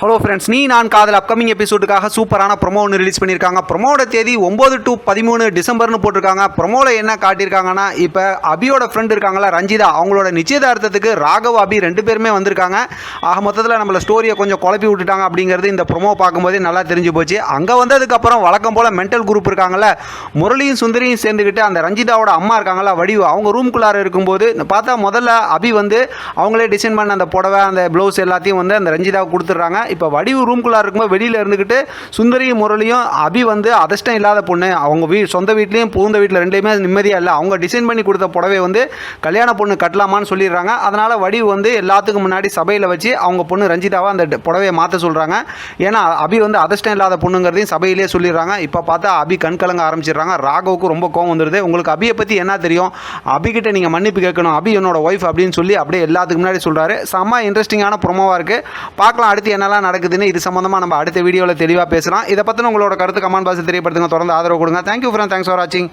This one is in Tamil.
ஹலோ ஃப்ரெண்ட்ஸ் நீ நான் காதல் அப்கமிங் எபிசோடுக்காக சூப்பரான ப்ரொமோ ஒன்று ரிலீஸ் பண்ணியிருக்காங்க. ப்ரொமோட தேதி ஒம்பது டு பதிமூணு டிசம்பர்னு போட்டிருக்காங்க. ப்ரொமோவில் என்ன காட்டியிருக்காங்கன்னா இப்போ அபியோட ஃப்ரெண்ட் இருக்காங்களா ரஞ்சிதா. அவங்களோட நிச்சயதார்த்தத்துக்கு ராகவ் அபி ரெண்டு பேருமே வந்திருக்காங்க. ஆக மொத்தத்தில் நம்மள ஸ்டோரியை கொஞ்சம் குழப்பி விட்டுட்டாங்க அப்படிங்கிறது இந்த ப்ரொமோ பார்க்கும்போதே நல்லா தெரிஞ்சு போச்சு. அங்கே வந்ததுக்கப்புறம் வழக்கம் போல் மென்டல் குரூப் இருக்காங்கல்ல முரளியும் சுந்தரியும் சேர்ந்துக்கிட்டு அந்த ரஞ்சிதாவோட அம்மா இருக்காங்களா வடிவு அவங்க ரூம்குள்ளார இருக்கும்போது பார்த்தா முதல்ல அபி வந்து அவங்களே டிசைன் பண்ண அந்த புடவை அந்த ப்ளவுஸ் எல்லாத்தையும் வந்து அந்த ரஞ்சிதாவுக்கு கொடுத்துட்றாங்க. இப்போ வடிவு ரூம்குள்ளே இருக்கும்போது வெளியில் இருந்துக்கிட்டு சுந்தரியும் முரளியும் அபி வந்து அதிர்ஷ்டம் இல்லாத பொண்ணு. அவங்க வீ சொந்த வீட்லேயும் புகுந்த வீட்டில் ரெண்டுமே நிம்மதியாக இல்லை. அவங்க டிசைன் பண்ணி கொடுத்த புடவை வந்து கல்யாண பொண்ணு கட்டலாமான்னு சொல்லிடுறாங்க. அதனால் வடிவு வந்து எல்லாத்துக்கும் முன்னாடி சபையில் வச்சு அவங்க பொண்ணு ரஞ்சிதாவை அந்த புடவையை மாற்ற சொல்கிறாங்க ஏன்னா அபி வந்து அதிர்ஷ்டம் இல்லாத பொண்ணுங்கிறதையும் சபையிலே சொல்லிடுறாங்க. இப்போ பார்த்தா அபி கண் கலங்க ஆரம்பிச்சிடுறாங்க. ராகவுக்கு ரொம்ப கோவம் வந்துடுது உங்களுக்கு அபியை பற்றி என்ன தெரியும்? அபிகிட்ட நீங்கள் மன்னிப்பு கேட்கணும். அபி என்னோட ஒய்ஃப் அப்படின்னு சொல்லி அப்படியே எல்லாத்துக்கு முன்னாடி சொல்கிறாரு செம்ம இன்ட்ரெஸ்டிங்கான ப்ரொமோவாக இருக்குது பார்க்கலாம் அடுத்து என்னெல்லாம் நடக்குதுன்னு இது சம்மந்தமாக நம்ம அடுத்த வீடியோவில் தெளிவாக பேசலாம். இதை பற்றின உங்களோட கருத்து கமெண்ட் பாக்ஸில் தெரியப்படுத்துங்க. தொடர்ந்து ஆதரவு கொடுங்க. தேங்க்யூ ஃப்ரெண்ட் தேங்க்ஸ் ஃபார் வாட்சிங்